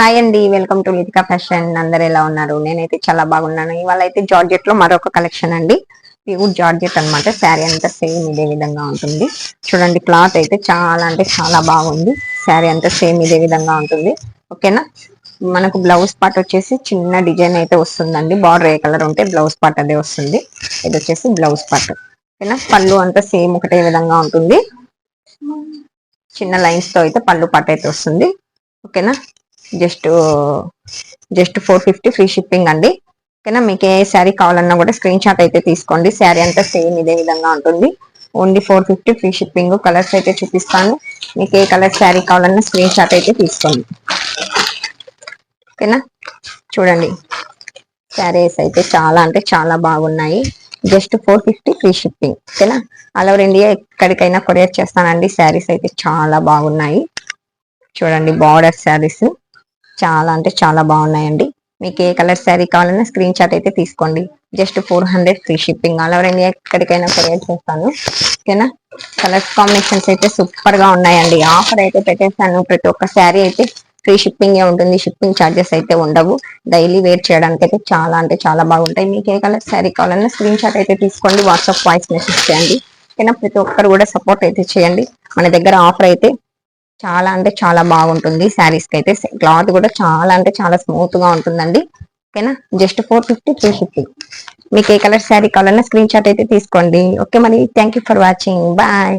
Hi అండి welcome to Litika fashion అందరు ఎలా ఉన్నారు? నేనైతే చాలా బాగున్నాను. ఇవాళ అయితే జార్జెట్లో మరొక కలెక్షన్ అండి. ప్యూర్ జార్జెట్ అన్నమాట. శారీ అంతా సేమ్ ఇదే విధంగా ఉంటుంది. చూడండి క్లాత్ అయితే చాలా అంటే చాలా బాగుంది. శారీ అంతా సేమ్ ఇదే విధంగా ఉంటుంది. ఓకేనా మనకు బ్లౌజ్ పార్ట్ వచ్చేసి చిన్న డిజైన్ అయితే వస్తుందండి. బార్డర్ ఏ కలర్ ఉంటే బ్లౌజ్ పార్ట్ అదే వస్తుంది. ఇది వచ్చేసి బ్లౌజ్ పార్ట్ ఓకేనా పళ్ళు అంతా సేమ్ ఒకటే విధంగా ఉంటుంది. చిన్న లైన్స్తో అయితే పళ్ళు పార్ట్ అయితే వస్తుంది. ఓకేనా just just four fifty free shipping అండి. ఓకేనా? మీకు ఏ శారీ కావాలన్నా కూడా స్క్రీన్ షాట్ అయితే తీసుకోండి. శారీ అంతా సేమ్ ఇదే విధంగా ఉంటుంది. Only four fifty free shipping. Colours అయితే చూపిస్తాను. మీకు ఏ కలర్ శారీ కావాలన్నా స్క్రీన్ షాట్ అయితే తీసుకోండి. ఓకేనా? చూడండి. శారీస్ అయితే చాలా అంటే చాలా బాగున్నాయి. Just four fifty free shipping. ఓకేనా? ఆల్ ఓవర్ ఇండియా ఎక్కడికైనా కొరియర్ చేస్తానండి. శారీస్ అయితే చాలా బాగున్నాయి. చూడండి బార్డర్ శారీస్. చాలా అంటే చాలా బాగున్నాయండి. మీకు ఏ కలర్ శారీ కావాలన్నా స్క్రీన్ షాట్ అయితే తీసుకోండి. Just four hundred free shipping. All over India ఎక్కడికైనా కొరియర్ చేస్తాను. ఓకేనా కలర్స్ కాంబినేషన్స్ అయితే సూపర్గా ఉన్నాయండి. ఆఫర్ అయితే పెట్టేస్తాను ప్రతి ఒక్క శారీ అయితే ఫ్రీ షిప్పింగ్ ఏ ఉంటుంది. షిప్పింగ్ ఛార్జెస్ అయితే ఉండవు. డైలీ వేర్ చేయడానికి అయితే చాలా అంటే చాలా బాగుంటాయి. మీకు ఏ కలర్ శారీ కావాలన్నా స్క్రీన్ షాట్ అయితే తీసుకోండి. వాట్సాప్ వాయిస్ మెసేజ్ చేయండి. ఓకేనా ప్రతి ఒక్కరు కూడా సపోర్ట్ అయితే చేయండి. మన దగ్గర ఆఫర్ అయితే చాలా అంటే చాలా బాగుంటుంది. శారీస్కి అయితే క్లాత్ కూడా చాలా అంటే చాలా స్మూత్గా ఉంటుందండి. ఓకేనా just four fifty three fifty మీకు ఏ కలర్ శారీ కావాలన్నా స్క్రీన్ షాట్ అయితే తీసుకోండి. ఓకే మరి? Thank you for watching bye